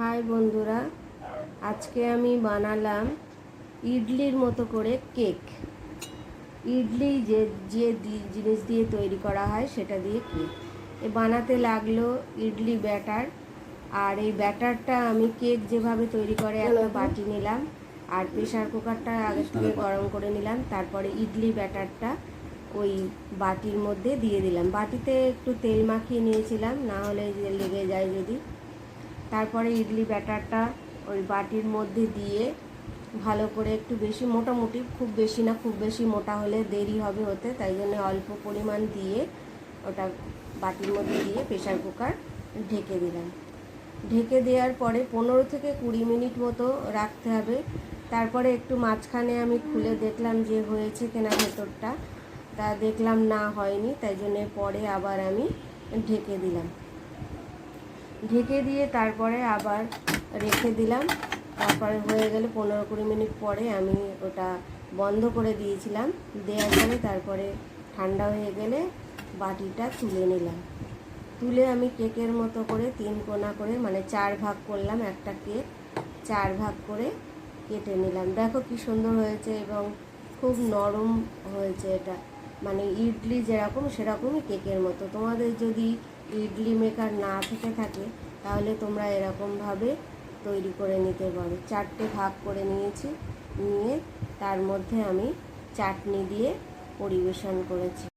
High বন্ধুরা আজকে আমি বানালাম ইডলির মতো করে কেক। ইডলি যে যে জিনিস দিয়ে তৈরি করা হয় সেটা দিয়ে কেক। এ বানাতে লাগল ইডলি ব্যাটার আর এই ব্যাটারটা আমি কেক যেভাবে তৈরি করে একটা বাটি নিলাম আর প্রেশার কুকারটা আগে থেকে গরম করে নিলাম তারপরে ইডলি ব্যাটারটা ওই বাটির মধ্যে দিয়ে দিলাম। বাটিতে একটু তেল মাখিয়ে নিয়েছিলাম না হলে লেগে যায় যদি। তারপরে ইডলি ব্যাটারটা ওই বাটির মধ্যে দিয়ে ভালো করে একটু বেশি, মোটামুটি খুব বেশি না, খুব বেশি মোটা হলে দেরি হবে হতে তাই জন্য অল্প পরিমাণ দিয়ে ওটা বাটির মধ্যে দিয়ে প্রেশার কুকার ঢেকে দিলাম। ঢেকে দেওয়ার পরে পনেরো থেকে কুড়ি মিনিট মতো রাখতে হবে। তারপরে একটু মাঝখানে আমি খুলে দেখলাম যে হয়েছে কেনা ভেতরটা। তা দেখলাম না হয়নি, তাই জন্য পরে আবার আমি ঢেকে দিলাম। ঢেকে দিয়ে তারপরে আবার রেখে দিলাম। তারপরে হয়ে গেলে পনেরো কুড়ি মিনিট পরে আমি ওটা বন্ধ করে দিয়েছিলাম। দেওয়ার পরে তারপরে ঠান্ডা হয়ে গেলে বাটিটা তুলে নিলাম। তুলে আমি কেকের মতো করে তিন কোনা করে মানে চার ভাগ করলাম একটা কেক, চার ভাগ করে কেটে নিলাম। দেখো কি সুন্দর হয়েছে এবং খুব নরম হয়েছে এটা। মানে ইডলি যেরকম সেরকমই কেকের মতো। তোমাদের যদি ইডলি মেকার না থেকে থাকে, তাহলে তোমরা এরকমভাবে তৈরি করে নিতে পারো। চারটে ভাগ করে নিয়েছি, নিয়ে তার মধ্যে আমি চাটনি দিয়ে পরিবেশন করেছি।